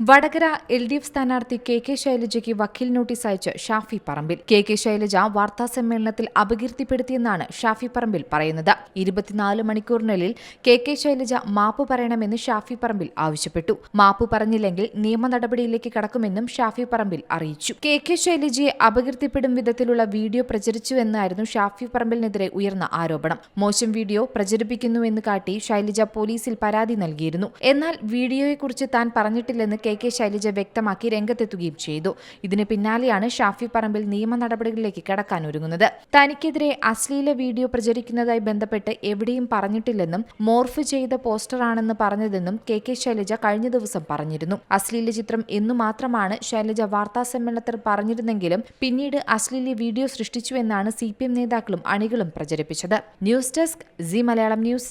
Vadakara L D F സ്ഥാനാർത്ഥി K K ശൈലജയ്ക്ക് വക്കീൽ നോട്ടീസ് അയച്ച് ഷാഫി പറമ്പിൽ. കെ കെ ശൈലജ വാർത്താ സമ്മേളനത്തിൽ അപകീർത്തിപ്പെടുത്തിയെന്നാണ് ഷാഫി പറമ്പിൽ പറയുന്നത്. ഇരുപത്തിനാല് മണിക്കൂറിനുള്ളിൽ കെ കെ ശൈലജ മാപ്പ് പറയണമെന്ന് ഷാഫി പറമ്പിൽ ആവശ്യപ്പെട്ടു. മാപ്പ് പറഞ്ഞില്ലെങ്കിൽ നിയമ നടപടിയിലേക്ക് കടക്കുമെന്നും ഷാഫി പറമ്പിൽ അറിയിച്ചു. കെ കെ ശൈലജയെ അപകീർത്തിപ്പെടും വിധത്തിലുള്ള വീഡിയോ പ്രചരിച്ചുവെന്നായിരുന്നു ഷാഫി പറമ്പിലിനെതിരെ ഉയർന്ന ആരോപണം. മോശം വീഡിയോ പ്രചരിപ്പിക്കുന്നുവെന്ന് കാട്ടി ശൈലജ പോലീസിൽ പരാതി നൽകിയിരുന്നു. എന്നാൽ വീഡിയോയെക്കുറിച്ച് താൻ പറഞ്ഞിട്ടില്ലെന്ന് കെ കെ ശൈലജ വ്യക്തമാക്കി രംഗത്തെത്തുകയും ചെയ്തു. ഇതിന് പിന്നാലെയാണ് ഷാഫി പറമ്പിൽ നിയമ നടപടികളിലേക്ക് കടക്കാൻ ഒരുങ്ങുന്നത്. തനിക്കെതിരെ അശ്ലീല വീഡിയോ പ്രചരിക്കുന്നതായി ബന്ധപ്പെട്ട് എവിടെയും പറഞ്ഞിട്ടില്ലെന്നും മോർഫ് ചെയ്ത പോസ്റ്ററാണെന്ന് പറഞ്ഞതെന്നും കെ കെ ശൈലജ കഴിഞ്ഞ ദിവസം പറഞ്ഞിരുന്നു. അശ്ലീല ചിത്രം എന്നു മാത്രമാണ് ശൈലജ വാർത്താ സമ്മേളനത്തിൽ പറഞ്ഞിരുന്നെങ്കിലും പിന്നീട് അശ്ലീല വീഡിയോ സൃഷ്ടിച്ചുവെന്നാണ് സി പി എം നേതാക്കളും അണികളും പ്രചരിപ്പിച്ചത്. News desk C Malayalam news.